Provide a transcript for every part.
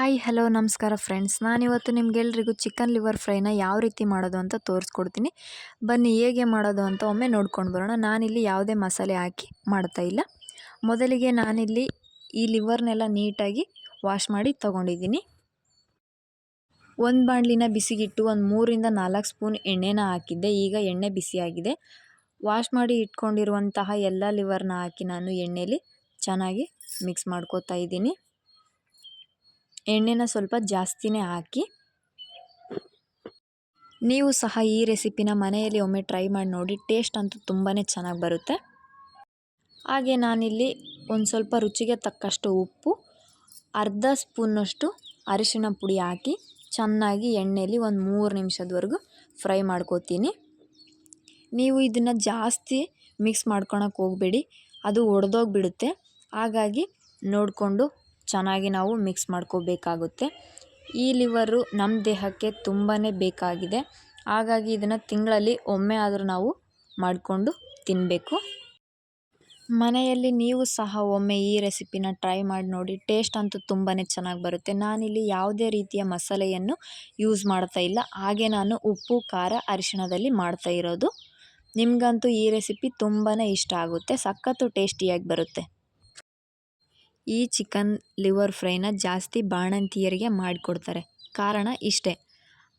Hi, hello, ನಮಸ್ಕಾರ friends. ನಾನಿವತ್ತು ನಿಮಗೆಲ್ರಿಗೂ chicken liver ಫ್ರೈನ ಯಾವ ರೀತಿ ಮಾಡೋದು ಅಂತ ತೋರಿಸ್ಕೊಡ್ತೀನಿ. ಬನ್ನಿ, ಹೇಗೆ ಮಾಡೋದು ಅಂತ ಒಮ್ಮೆ ನೋಡ್ಕೊಂಡು ಬರೋಣ. ನಾನಿಲ್ಲಿ ಯಾವುದೇ ಮಸಾಲೆ ಹಾಕಿ ಮಾಡ್ತಾ ಇಲ್ಲ. ಮೊದಲಿಗೆ ನಾನಿಲ್ಲಿ ಈ ಲಿವರ್ನೆಲ್ಲ ನೀಟಾಗಿ ವಾಶ್ ಮಾಡಿ ತೊಗೊಂಡಿದ್ದೀನಿ. ಒಂದು ಬಾಣಲಿನ ಬಿಸಿಗಿಟ್ಟು ಒಂದು ಮೂರಿಂದ ನಾಲ್ಕು ಸ್ಪೂನ್ ಎಣ್ಣೆನ ಹಾಕಿದ್ದೆ. ಈಗ ಎಣ್ಣೆ ಬಿಸಿಯಾಗಿದೆ. ವಾಶ್ ಮಾಡಿ ಇಟ್ಕೊಂಡಿರುವಂತಹ ಎಲ್ಲ ಲಿವರ್ನ ಹಾಕಿ ನಾನು ಎಣ್ಣೆಯಲ್ಲಿ ಚೆನ್ನಾಗಿ ಮಿಕ್ಸ್ ಮಾಡ್ಕೋತಾ ಇದ್ದೀನಿ. ಎಣ್ಣೆನ ಸ್ವಲ್ಪ ಜಾಸ್ತಿನೇ ಹಾಕಿ ನೀವು ಸಹ ಈ ರೆಸಿಪಿನ ಮನೆಯಲ್ಲಿ ಒಮ್ಮೆ ಟ್ರೈ ಮಾಡಿ ನೋಡಿ, ಟೇಸ್ಟ್ ಅಂತೂ ತುಂಬಾ ಚೆನ್ನಾಗಿ ಬರುತ್ತೆ. ಹಾಗೆ ನಾನಿಲ್ಲಿ ಒಂದು ಸ್ವಲ್ಪ ರುಚಿಗೆ ತಕ್ಕಷ್ಟು ಉಪ್ಪು, ಅರ್ಧ ಸ್ಪೂನ್ನಷ್ಟು ಅರಿಶಿನ ಪುಡಿ ಹಾಕಿ ಚೆನ್ನಾಗಿ ಎಣ್ಣೆಯಲ್ಲಿ ಒಂದು ಮೂರು ನಿಮಿಷದವರೆಗೂ ಫ್ರೈ ಮಾಡ್ಕೋತೀನಿ. ನೀವು ಇದನ್ನು ಜಾಸ್ತಿ ಮಿಕ್ಸ್ ಮಾಡ್ಕೊಳಕ್ಕೆ ಹೋಗಬೇಡಿ, ಅದು ಒಡೆದೋಗ್ಬಿಡುತ್ತೆ. ಹಾಗಾಗಿ ನೋಡಿಕೊಂಡು ಚೆನ್ನಾಗಿ ನಾವು ಮಿಕ್ಸ್ ಮಾಡ್ಕೋಬೇಕಾಗುತ್ತೆ. ಈ ಲಿವರು ನಮ್ಮ ದೇಹಕ್ಕೆ ತುಂಬಾ ಬೇಕಾಗಿದೆ. ಹಾಗಾಗಿ ಇದನ್ನು ತಿಂಗಳಲ್ಲಿ ಒಮ್ಮೆ ಆದರೂ ನಾವು ಮಾಡಿಕೊಂಡು ತಿನ್ನಬೇಕು ಮನೆಯಲ್ಲಿ ನೀವು ಸಹ ಒಮ್ಮೆ ಈ ರೆಸಿಪಿನ ಟ್ರೈ ಮಾಡಿ ನೋಡಿ. ಟೇಸ್ಟ್ ಅಂತೂ ತುಂಬಾ ಚೆನ್ನಾಗಿ ಬರುತ್ತೆ. ನಾನಿಲ್ಲಿ ಯಾವುದೇ ರೀತಿಯ ಮಸಾಲೆಯನ್ನು ಯೂಸ್ ಮಾಡ್ತಾ ಇಲ್ಲ. ಹಾಗೆ ನಾನು ಉಪ್ಪು, ಖಾರ, ಅರಿಶಿಣದಲ್ಲಿ ಮಾಡ್ತಾ ಇರೋದು. ನಿಮಗಂತೂ ಈ ರೆಸಿಪಿ ತುಂಬಾ ಇಷ್ಟ ಆಗುತ್ತೆ. ಸಖತ್ತು ಟೇಸ್ಟಿಯಾಗಿ ಬರುತ್ತೆ. ಈ ಚಿಕನ್ ಲಿವರ್ ಫ್ರೈನ ಜಾಸ್ತಿ ಬಾಣಂತಿಯರಿಗೆ ಮಾಡಿಕೊಡ್ತಾರೆ. ಕಾರಣ ಇಷ್ಟೇ.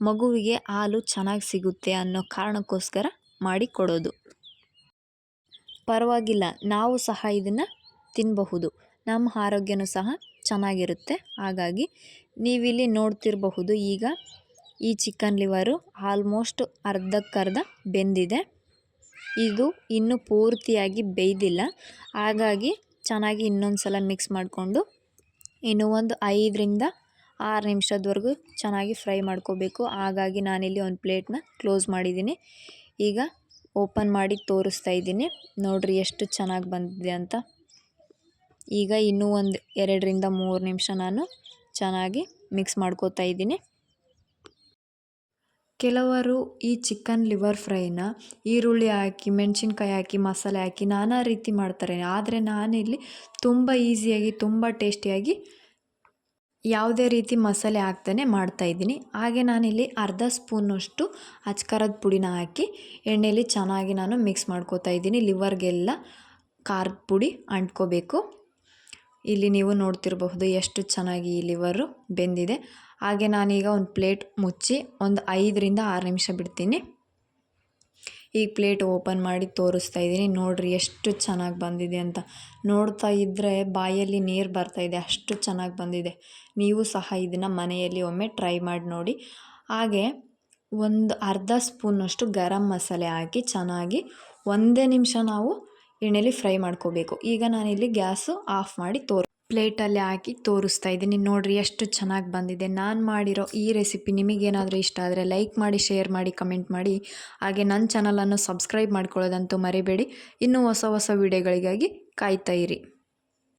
ಮಗುವಿಗೆ ಹಾಲು ಚೆನ್ನಾಗಿ ಸಿಗುತ್ತೆ ಅನ್ನೋ ಕಾರಣಕ್ಕೋಸ್ಕರ ಮಾಡಿಕೊಡೋದು ಪರವಾಗಿಲ್ಲ, ನಾವು ಸಹ ಇದನ್ನು ತಿನ್ನಬಹುದು ನಮ್ಮ ಆರೋಗ್ಯನೂ ಸಹ ಚೆನ್ನಾಗಿರುತ್ತೆ. ಹಾಗಾಗಿ ನೀವಿಲ್ಲಿ ನೋಡ್ತಿರಬಹುದು ಈಗ ಈ ಚಿಕನ್ ಲಿವರು ಆಲ್ಮೋಸ್ಟ್ ಅರ್ಧಕ್ಕರ್ಧ ಬೆಂದಿದೆ. ಇದು ಇನ್ನೂ ಪೂರ್ತಿಯಾಗಿ ಬೇಯ್ದಿಲ್ಲ. ಹಾಗಾಗಿ ಚೆನ್ನಾಗಿ ಇನ್ನೊಂದು ಸಲ ಮಿಕ್ಸ್ ಮಾಡಿಕೊಂಡು ಇನ್ನು ಒಂದು ಐದರಿಂದ ಆರು ನಿಮಿಷದವರೆಗೂ ಚೆನ್ನಾಗಿ ಫ್ರೈ ಮಾಡ್ಕೋಬೇಕು. ಹಾಗಾಗಿ ನಾನಿಲ್ಲಿ ಒಂದು ಪ್ಲೇಟ್ನ ಕ್ಲೋಸ್ ಮಾಡಿದ್ದೀನಿ. ಈಗ ಓಪನ್ ಮಾಡಿ ತೋರಿಸ್ತಾ ಇದ್ದೀನಿ. ನೋಡಿರಿ ಎಷ್ಟು ಚೆನ್ನಾಗಿ ಬಂದಿದೆ ಅಂತ. ಈಗ ಇನ್ನೂ ಒಂದು ಎರಡರಿಂದ ಮೂರು ನಿಮಿಷ ನಾನು ಚೆನ್ನಾಗಿ ಮಿಕ್ಸ್ ಮಾಡ್ಕೋತಾ ಇದ್ದೀನಿ. ಕೆಲವರು ಈ ಚಿಕನ್ ಲಿವರ್ ಫ್ರೈನ ಈರುಳ್ಳಿ ಹಾಕಿ, ಮೆಣಸಿನ್ಕಾಯಿ ಹಾಕಿ, ಮಸಾಲೆ ಹಾಕಿ ನಾನಾ ರೀತಿ ಮಾಡ್ತಾರೆ. ಆದರೆ ನಾನಿಲ್ಲಿ ತುಂಬ ಈಸಿಯಾಗಿ, ತುಂಬ ಟೇಸ್ಟಿಯಾಗಿ ಯಾವುದೇ ರೀತಿ ಮಸಾಲೆ ಹಾಕ್ತಾನೆ ಮಾಡ್ತಾಯಿದ್ದೀನಿ ಹಾಗೆ ನಾನಿಲ್ಲಿ ಅರ್ಧ ಸ್ಪೂನಷ್ಟು ಅಚ್ಕಾರದ ಪುಡಿನ ಹಾಕಿ ಎಣ್ಣೆಯಲ್ಲಿ ಚೆನ್ನಾಗಿ ನಾನು ಮಿಕ್ಸ್ ಮಾಡ್ಕೋತಾ ಇದ್ದೀನಿ. ಲಿವರ್ಗೆಲ್ಲ ಖಾರದ ಪುಡಿ ಅಂಟ್ಕೋಬೇಕು. ಇಲ್ಲಿ ನೀವು ನೋಡ್ತಿರಬಹುದು ಎಷ್ಟು ಚೆನ್ನಾಗಿ ಈ ಲಿವರು ಬೆಂದಿದೆ. ಹಾಗೆ ನಾನೀಗ ಒಂದು ಪ್ಲೇಟ್ ಮುಚ್ಚಿ ಒಂದು ಐದರಿಂದ ಆರು ನಿಮಿಷ ಬಿಡ್ತೀನಿ. ಈಗ ಪ್ಲೇಟ್ ಓಪನ್ ಮಾಡಿ ತೋರಿಸ್ತಾ ಇದ್ದೀನಿ. ನೋಡಿರಿ ಎಷ್ಟು ಚೆನ್ನಾಗಿ ಬಂದಿದೆ ಅಂತ. ನೋಡ್ತಾ ಇದ್ದರೆ ಬಾಯಲ್ಲಿ ನೀರು ಬರ್ತಾಯಿದೆ ಅಷ್ಟು ಚೆನ್ನಾಗಿ ಬಂದಿದೆ. ನೀವು ಸಹ ಇದನ್ನು ಮನೆಯಲ್ಲಿ ಒಮ್ಮೆ ಟ್ರೈ ಮಾಡಿ ನೋಡಿ. ಹಾಗೆ ಒಂದು ಅರ್ಧ ಸ್ಪೂನಷ್ಟು ಗರಂ ಮಸಾಲೆ ಹಾಕಿ ಚೆನ್ನಾಗಿ ಒಂದೇ ನಿಮಿಷ ನಾವು ಎಣ್ಣೆಲಿ ಫ್ರೈ ಮಾಡ್ಕೋಬೇಕು. ಈಗ ನಾನಿಲ್ಲಿ ಗ್ಯಾಸು ಆಫ್ ಮಾಡಿ ತೋರ್, ಪ್ಲೇಟಲ್ಲಿ ಹಾಕಿ ತೋರಿಸ್ತಾ ಇದ್ದೀನಿ. ನೋಡಿರಿ ಎಷ್ಟು ಚೆನ್ನಾಗಿ ಬಂದಿದೆ. ನಾನು ಮಾಡಿರೋ ಈ ರೆಸಿಪಿ ನಿಮಗೇನಾದರೂ ಇಷ್ಟ ಆದರೆ ಲೈಕ್ ಮಾಡಿ, ಶೇರ್ ಮಾಡಿ, ಕಮೆಂಟ್ ಮಾಡಿ. ಹಾಗೆ ನನ್ನ ಚಾನಲನ್ನು ಸಬ್ಸ್ಕ್ರೈಬ್ ಮಾಡ್ಕೊಳ್ಳೋದಂತೂ ಮರಿಬೇಡಿ. ಇನ್ನೂ ಹೊಸ ಹೊಸ ವೀಡಿಯೋಗಳಿಗಾಗಿ ಕಾಯ್ತಾ